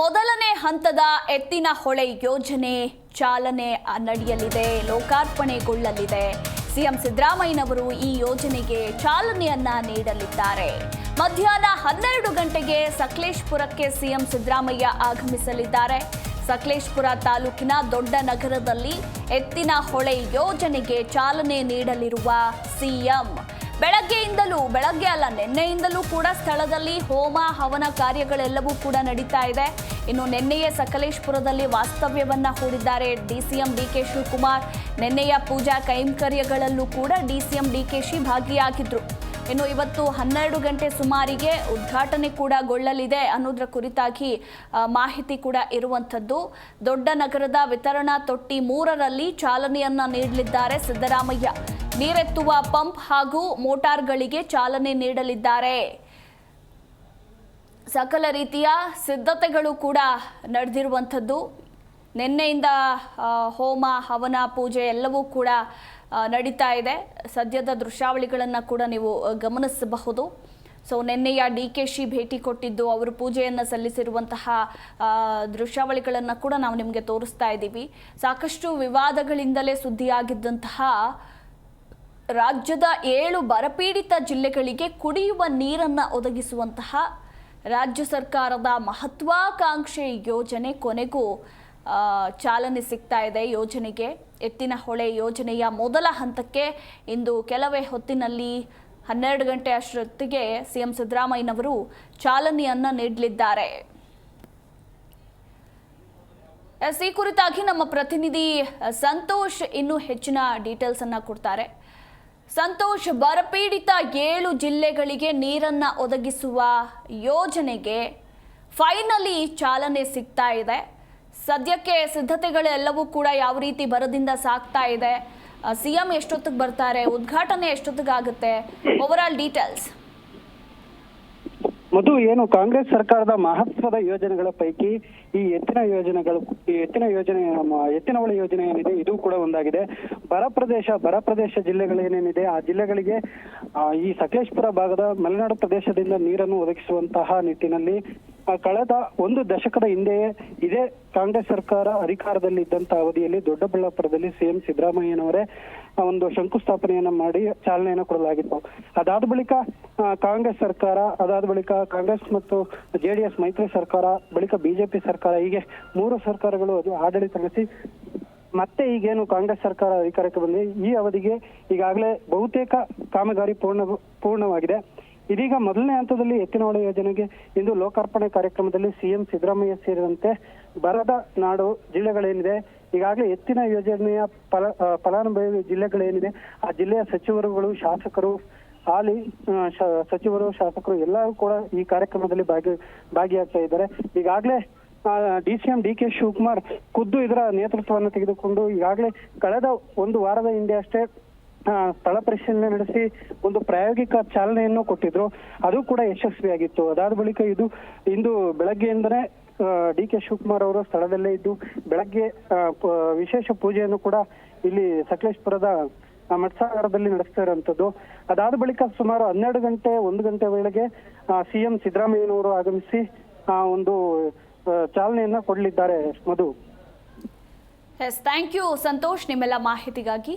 ಮೊದಲನೇ ಹಂತದ ಎತ್ತಿನ ಹೊಳೆ ಯೋಜನೆ ಚಾಲನೆ ನಡೆಯಲಿದೆ, ಲೋಕಾರ್ಪಣೆಗೊಳ್ಳಲಿದೆ. ಸಿಎಂ ಸಿದ್ದರಾಮಯ್ಯನವರು ಈ ಯೋಜನೆಗೆ ಚಾಲನೆಯನ್ನ ನೀಡಲಿದ್ದಾರೆ. ಮಧ್ಯಾಹ್ನ ಹನ್ನೆರಡು ಗಂಟೆಗೆ ಸಕಲೇಶ್ಪುರಕ್ಕೆ ಸಿಎಂ ಸಿದ್ದರಾಮಯ್ಯ ಆಗಮಿಸಲಿದ್ದಾರೆ. ಸಕಲೇಶ್ಪುರ ತಾಲೂಕಿನ ದೊಡ್ಡ ನಗರದಲ್ಲಿ ಎತ್ತಿನ ಹೊಳೆ ಯೋಜನೆಗೆ ಚಾಲನೆ ನೀಡಲಿರುವ ಸಿಎಂ ಬೆಳಗ್ಗೆಯಿಂದಲೂ, ಬೆಳಗ್ಗೆ ಅಲ್ಲ, ನಿನ್ನೆಯಿಂದಲೂ ಕೂಡ ಸ್ಥಳದಲ್ಲಿ ಹೋಮ, ಹವನ ಕಾರ್ಯಗಳೆಲ್ಲವೂ ಕೂಡ ನಡೀತಾ ಇದೆ. ಇನ್ನು ನಿನ್ನೆಯೇ ಸಕಲೇಶ್ಪುರದಲ್ಲಿ ವಾಸ್ತವ್ಯವನ್ನ ಹೂಡಿದ್ದಾರೆ ಡಿಸಿಎಂ ಡಿಕೆ ಶಿವಕುಮಾರ್. ನಿನ್ನೆಯ ಪೂಜಾ ಕೈಂಕರ್ಯಗಳಲ್ಲೂ ಕೂಡ ಡಿಸಿಎಂ ಶಿ ಭಾಗಿಯಾಗಿದ್ರು. ಇನ್ನು ಇವತ್ತು ಹನ್ನೆರಡು ಗಂಟೆ ಸುಮಾರಿಗೆ ಉದ್ಘಾಟನೆ ಕೂಡ ಗೊಳ್ಳಲಿದೆ ಅನ್ನೋದ್ರ ಕುರಿತಾಗಿ ಮಾಹಿತಿ ಕೂಡ ಇರುವಂಥದ್ದು. ದೊಡ್ಡ ನಗರದ ವಿತರಣಾ ತೊಟ್ಟಿ ಮೂರರಲ್ಲಿ ಚಾಲನೆಯನ್ನ ನೀಡಲಿದ್ದಾರೆ ಸಿದ್ದರಾಮಯ್ಯ. ನೀರೆತ್ತುವ ಪಂಪ್ ಹಾಗೂ ಮೋಟಾರ್ಗಳಿಗೆ ಚಾಲನೆ ನೀಡಲಿದ್ದಾರೆ. ಸಕಲ ರೀತಿಯ ಸಿದ್ಧತೆಗಳು ಕೂಡ ನಡೆದಿರುವಂಥದ್ದು. ನಿನ್ನೆಯಿಂದ ಹೋಮ, ಹವನ, ಪೂಜೆ ಎಲ್ಲವೂ ಕೂಡ ನಡೀತಾ ಇದೆ. ಸದ್ಯದ ದೃಶ್ಯಾವಳಿಗಳನ್ನು ಕೂಡ ನೀವು ಗಮನಿಸಬಹುದು. ಸೊ ನಿನ್ನೆಯ ಡಿ ಕೆ ಶಿ ಭೇಟಿ ಕೊಟ್ಟಿದ್ದು, ಅವರು ಪೂಜೆಯನ್ನು ಸಲ್ಲಿಸಿರುವಂತಹ ದೃಶ್ಯಾವಳಿಗಳನ್ನು ಕೂಡ ನಾವು ನಿಮಗೆ ತೋರಿಸ್ತಾ ಇದ್ದೀವಿ. ಸಾಕಷ್ಟು ವಿವಾದಗಳಿಂದಲೇ ಸುದ್ದಿಯಾಗಿದ್ದಂತಹ, ರಾಜ್ಯದ ಏಳು ಬರಪೀಡಿತ ಜಿಲ್ಲೆಗಳಿಗೆ ಕುಡಿಯುವ ನೀರನ್ನು ಒದಗಿಸುವಂತಹ, ರಾಜ್ಯ ಸರ್ಕಾರದ ಮಹತ್ವಾಕಾಂಕ್ಷೆ ಯೋಜನೆ ಕೊನೆಗೂ ಚಾಲನೆ ಸಿಗ್ತಾ ಇದೆ ಯೋಜನೆಗೆ. ಎತ್ತಿನ ಹೊಳೆ ಯೋಜನೆಯ ಮೊದಲ ಹಂತಕ್ಕೆ ಇಂದು ಕೆಲವೇ ಹೊತ್ತಿನಲ್ಲಿ ಹನ್ನೆರಡು ಗಂಟೆ ಅಷ್ಟೊತ್ತಿಗೆ ಸಿಎಂ ಸಿದ್ದರಾಮಯ್ಯನವರು ಚಾಲನೆಯನ್ನ ನೀಡಲಿದ್ದಾರೆ. ಎಸ್, ಈ ಕುರಿತಾಗಿ ನಮ್ಮ ಪ್ರತಿನಿಧಿ ಸಂತೋಷ್ ಇನ್ನೂ ಹೆಚ್ಚಿನ ಡೀಟೇಲ್ಸ್ ಅನ್ನ ಕೊಡ್ತಾರೆ. ಸಂತೋಷ್ ಬರಪೀಡಿತ ಏಳು ಜಿಲ್ಲೆಗಳಿಗೆ ನೀರನ್ನ ಒದಗಿಸುವ ಯೋಜನೆಗೆ ಫೈನಲಿ ಚಾಲನೆ ಸಿಗ್ತಾ ಇದೆ. ಸದ್ಯಕ್ಕೆ ಸಿದ್ಧತೆಗಳೆಲ್ಲವೂ ಕೂಡ ಯಾವ ರೀತಿ ಬರದಿಂದ ಸಾಕ್ತಾ ಇದೆ? ಸಿಎಂ ಎಷ್ಟೊತ್ತಿಗೆ ಬರ್ತಾರೆ? ಉದ್ಘಾಟನೆ ಎಷ್ಟೊತ್ತಿಗಾಗುತ್ತೆ? ಓವರ್ ಆಲ್ ಡೀಟೇಲ್ಸ್ ಮಧು, ಏನು ಕಾಂಗ್ರೆಸ್ ಸರ್ಕಾರದ ಮಹತ್ವದ ಯೋಜನೆಗಳ ಪೈಕಿ ಈ ಎತ್ತಿನ ಯೋಜನೆಗಳು, ಈ ಎತ್ತಿನ ಯೋಜನೆ ಎತ್ತಿನವಳಿ ಎತ್ತಿನ ಯೋಜನೆ ಏನಿದೆ, ಇದು ಕೂಡ ಒಂದಾಗಿದೆ. ಬರ ಪ್ರದೇಶ ಬರ ಪ್ರದೇಶ ಜಿಲ್ಲೆಗಳೇನೇನಿದೆ ಆ ಜಿಲ್ಲೆಗಳಿಗೆ ಈ ಸಕಲೇಶ್ಪುರ ಭಾಗದ ಮಲೆನಾಡು ಪ್ರದೇಶದಿಂದ ನೀರನ್ನು ಒದಗಿಸುವಂತಹ ನಿಟ್ಟಿನಲ್ಲಿ ಕಳೆದ ಒಂದು ದಶಕದ ಹಿಂದೆಯೇ ಇದೇ ಕಾಂಗ್ರೆಸ್ ಸರ್ಕಾರ ಅಧಿಕಾರದಲ್ಲಿ ಇದ್ದಂತ ಅವಧಿಯಲ್ಲಿ ದೊಡ್ಡಬಳ್ಳಾಪುರದಲ್ಲಿ ಸಿಎಂ ಸಿದ್ದರಾಮಯ್ಯನವರೇ ಒಂದು ಶಂಕುಸ್ಥಾಪನೆಯನ್ನ ಮಾಡಿ ಚಾಲನೆಯನ್ನು ಕೊಡಲಾಗಿತ್ತು. ಅದಾದ ಬಳಿಕ ಕಾಂಗ್ರೆಸ್ ಸರ್ಕಾರ, ಅದಾದ ಬಳಿಕ ಕಾಂಗ್ರೆಸ್ ಮತ್ತು ಜೆಡಿಎಸ್ ಮೈತ್ರಿ ಸರ್ಕಾರ, ಬಳಿಕ ಬಿಜೆಪಿ ಸರ್ಕಾರ, ಹೀಗೆ ಮೂರು ಸರ್ಕಾರಗಳು ಅದು ಆಡಳಿತ ನಡೆಸಿ, ಮತ್ತೆ ಈಗೇನು ಕಾಂಗ್ರೆಸ್ ಸರ್ಕಾರ ಅಧಿಕಾರಕ್ಕೆ ಬಂದಿದೆ. ಈ ಅವಧಿಗೆ ಈಗಾಗಲೇ ಬಹುತೇಕ ಕಾಮಗಾರಿ ಪೂರ್ಣ, ಪೂರ್ಣವಾಗಿದೆ. ಇದೀಗ ಮೊದಲನೇ ಹಂತದಲ್ಲಿ ಎತ್ತಿನಹೊಳೆ ಯೋಜನೆಗೆ ಇಂದು ಲೋಕಾರ್ಪಣೆ ಕಾರ್ಯಕ್ರಮದಲ್ಲಿ ಸಿಎಂ ಸಿದ್ದರಾಮಯ್ಯ ಸೇರಿದಂತೆ ಬರದ ನಾಡು ಜಿಲ್ಲೆಗಳೇನಿದೆ, ಈಗಾಗಲೇ ಎತ್ತಿನ ಯೋಜನೆಯ ಫಲ ಫಲಾನುಭವಿ ಜಿಲ್ಲೆಗಳೇನಿದೆ, ಆ ಜಿಲ್ಲೆಯ ಸಚಿವರುಗಳು, ಶಾಸಕರು, ಹಾಲಿ ಸಚಿವರು, ಶಾಸಕರು ಎಲ್ಲರೂ ಕೂಡ ಈ ಕಾರ್ಯಕ್ರಮದಲ್ಲಿ ಭಾಗಿ, ಭಾಗಿಯಾಗ್ತಾ ಇದ್ದಾರೆ. ಈಗಾಗಲೇ D C M, D K Shivakumar ಖುದ್ದು ಇದರ ನೇತೃತ್ವವನ್ನು ತೆಗೆದುಕೊಂಡು ಈಗಾಗಲೇ ಕಳೆದ ಒಂದು ವಾರದ ಹಿಂದೆ ಅಷ್ಟೇ ಸ್ಥಳ ಪರಿಶೀಲನೆ ನಡೆಸಿ ಒಂದು ಪ್ರಾಯೋಗಿಕ ಚಾಲನೆಯನ್ನು ಕೊಟ್ಟಿದ್ರು. ಅದು ಕೂಡ ಯಶಸ್ವಿಯಾಗಿತ್ತು. ಅದಾದ ಬಳಿಕ ಇದು ಇಂದು ಬೆಳಗ್ಗೆಯಿಂದನೇ ಡಿ ಕೆ ಶಿವಕುಮಾರ್ ಅವರು ಸ್ಥಳದಲ್ಲೇ ಇದ್ದು, ಬೆಳಗ್ಗೆ ವಿಶೇಷ ಪೂಜೆಯನ್ನು ಕೂಡ ಇಲ್ಲಿ ಸಕಲೇಶ್ಪುರದ ಮಠಸಾಗರದಲ್ಲಿ ನಡೆಸ್ತಾ ಇರುವಂತದ್ದು ಅದಾದ ಬಳಿಕ ಸುಮಾರು ಹನ್ನೆರಡು ಗಂಟೆ, ಒಂದು ಗಂಟೆ ವೇಳೆಗೆ ಸಿಎಂ ಸಿದ್ದರಾಮಯ್ಯನವರು ಆಗಮಿಸಿ ಒಂದು ಚಾಲನೆಯನ್ನ ಕೊಡಲಿದ್ದಾರೆ Madhu. Yes thank you Santosh, ನಿಮ್ಮೆಲ್ಲ ಮಾಹಿತಿಗಾಗಿ.